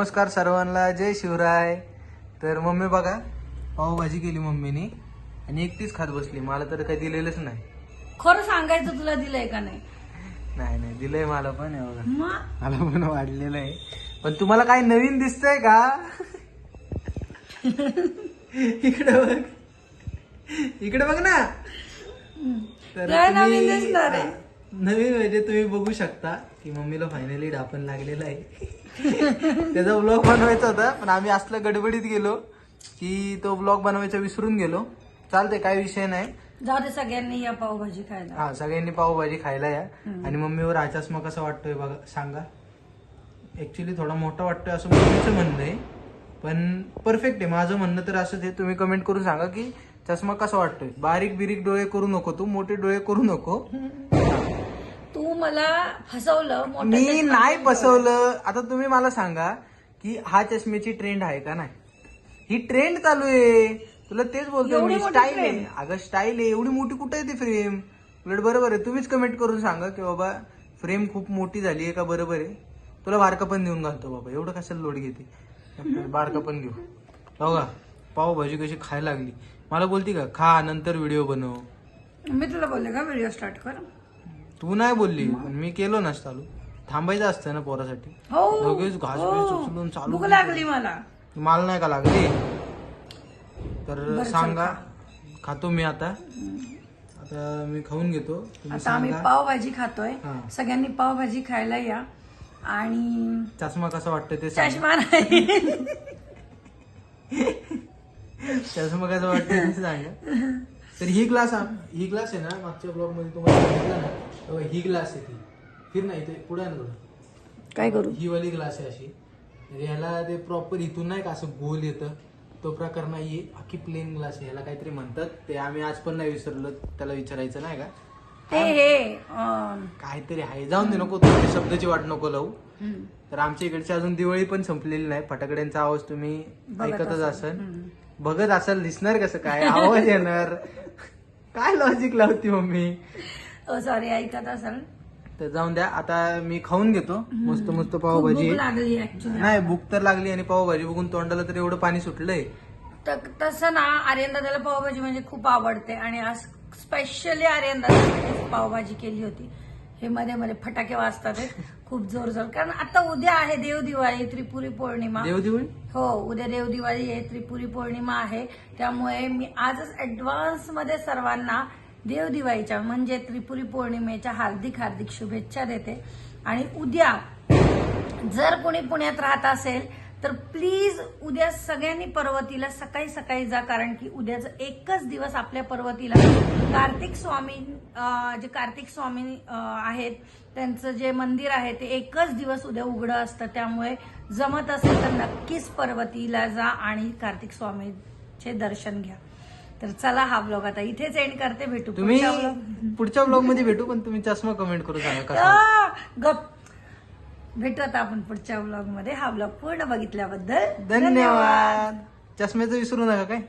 नमस्कार सर्वांना जय शिवराय. तर मम्मी बघा पावभाजी केली मम्मीनी आणि एकटीच खात बसली. मला तर काही दिलेलंच नाही. खरं सांगायचं तुला दिलंय का नाही? नाही नाही दिलंय मला पण हे बघा. मग? मला पण वाढलेलं आहे. पण तुम्हाला काय नवीन दिसतंय का? इकडे बघ. इकडे बघ ना. तर काय नवीन तुम्ही- दिसणार आहे? नवीन म्हणजे तुम्ही बघू शकता की मम्मीला फायनली डापण लागलेला आहे. त्याचा ब्लॉग बनवायचा होता पण आम्ही असलं गडबडीत गेलो की तो ब्लॉग बनवायचा विसरून गेलो. चालते काय विषय नाही. जाऊ दे सगळ्यांनी या पावभाजी खायला. हा सगळ्यांनी पावभाजी खायला या. आणि मम्मीवर आचास्मा कसा वाटतोय बघा सांगा. ऍक्च्युली थोडा मोठा वाटतोय असं मम्मीचं म्हणणं आहे. पण परफेक्ट आहे माझं म्हणणं तर असंच आहे. तुम्ही कमेंट करून सांगा की चष्मा कसा वाटतोय. बारीक बिरीक डोळे करू नको तू मोठे डोळे करू नको. तू मला फसवलं मोठं मी चष्मा नाही घेऊन बसवलं आता तुम्ही मला सांगा की हा चष्म्याची ट्रेंड आहे का नाही? ही ट्रेंड चालू आहे. तुला तेच बोलतोय एवढी मी मोठी स्टाईल आहे. trend? अगं स्टाईल आहे. एवढी मोठी कुठे आहे ती फ्रेम उलट बरोबर आहे. तुम्हीच कमेंट करून सांगा की बाबा फ्रेम खूप मोठी झाली आहे का? बरोबर आहे. तुला बारका पण देऊन घालतो बाबा. एवढं कशाला लोड घेते? बारका पण घेऊ. हो का पावभाजी कशी खायला लागली. मला बोलती का खा नंतर व्हिडिओ बनव. मी तुला बोलले का व्हिडिओ स्टार्ट कर? तू नाही बोलली पण मी केलो ना चालू. थांबायचं असतं ना पोरासाठी. हो. घास हो. बीस उचलून चालू भूक लागली मला. मला नाही का लागली? तर सांगा. खातो मी आता. आता मी खाऊन घेतो. तुम्ही आता आम्ही सांगा. पावभाजी खातोय. हा. सगळ्यांनी पावभाजी खायला या. आणि चष्मा कसा वाटतोय ते सांगा. चष्मा नाही. चष्मा कसा वाटतोय ते सांगा. तर ही ग्लास ही ग्लास आहे ना मागच्या ब्लॉगमध्ये तुम्हाला सांगितलं ना. ही ग्लास आहे ती. फिर ना इथे पुढे ना थोडं. काय करू? ही वाली ग्लास आहे अशी. तर ह्याला ते प्रॉपर इथून नाही का असं गोल येतं? तो प्रकार नाहीये अख्खी प्लेन ग्लास आहे. ह्याला काहीतरी म्हणतात. ते आम्ही आज पण नाही विसरलो. त्याला विचारायचं नाही का? ते हे अं, काहीतरी आहे. जाऊन दे नको तुम्ही शब्दाची वाट नको लावू. हम्म. तर आमच्या इकडची अजून दिवाळी पण संपलेली नाही. फटाकड्यांचा आवाज तुम्ही ऐकतच असाल. बघत असाल दिसणार कसं काय? आवाज येणार. काय लॉजिक लावती मम्मी? सॉरी ऐकत असाल. तर जाऊन द्या. आता मी खाऊन घेतो. मस्त मस्त खूप पावभाजी. भूक. लागली नाही भूक तर लागली आणि पावभाजी बघून तोंडाला तर एवढं पाणी सुटलंय. तसं ना आर्यन दादाला पावभाजी म्हणजे खूप आवडते. आणि आज स्पेशली आर्यन दादा पावभाजी केली होती. हे मध्ये मध्ये फटाके वाजतात हे. खूप जोर जोर कारण आता उद्या आहे देव दिवाळी त्रिपुरी पौर्णिमा. देव दिवळी हो उद्या देव दिवाळी आहे त्रिपुरी पौर्णिमा आहे. त्यामुळे मी आजच ऍडव्हान्समध्ये सर्वांना देव दिवाळीच्या म्हणजे त्रिपुरी पौर्णिमेच्या हार्दिक हार्दिक शुभेच्छा देते. आणि उद्या जर कोणी पुण्यात राहत असेल तर प्लीज उद्या सगळ्यांनी पर्वतीला सकाळी सकाळी जा कारण की उद्याचा एकच दिवस आपल्या पर्वतीला. कार्तिक स्वामी जे कार्तिक स्वामी आहेत त्यांचं जे मंदिर आहे ते एकच दिवस उद्या उघडं असतं. त्यामुळे जमत असेल तर नक्कीच पर्वतीला जा आणि कार्तिक स्वामीचे दर्शन घ्या. तर चला हा ब्लॉग आता इथेच एंड करते भेटू तुम्ही पुढच्या ब्लॉगमध्ये भेटू पण तुम्ही चष्मा कमेंट करू सांगा गप. भेटू आता आपण पुढच्या ब्लॉगमध्ये. हा ब्लॉग पूर्ण बघितल्याबद्दल धन्यवाद. चष्म्याचं विसरू नका काय.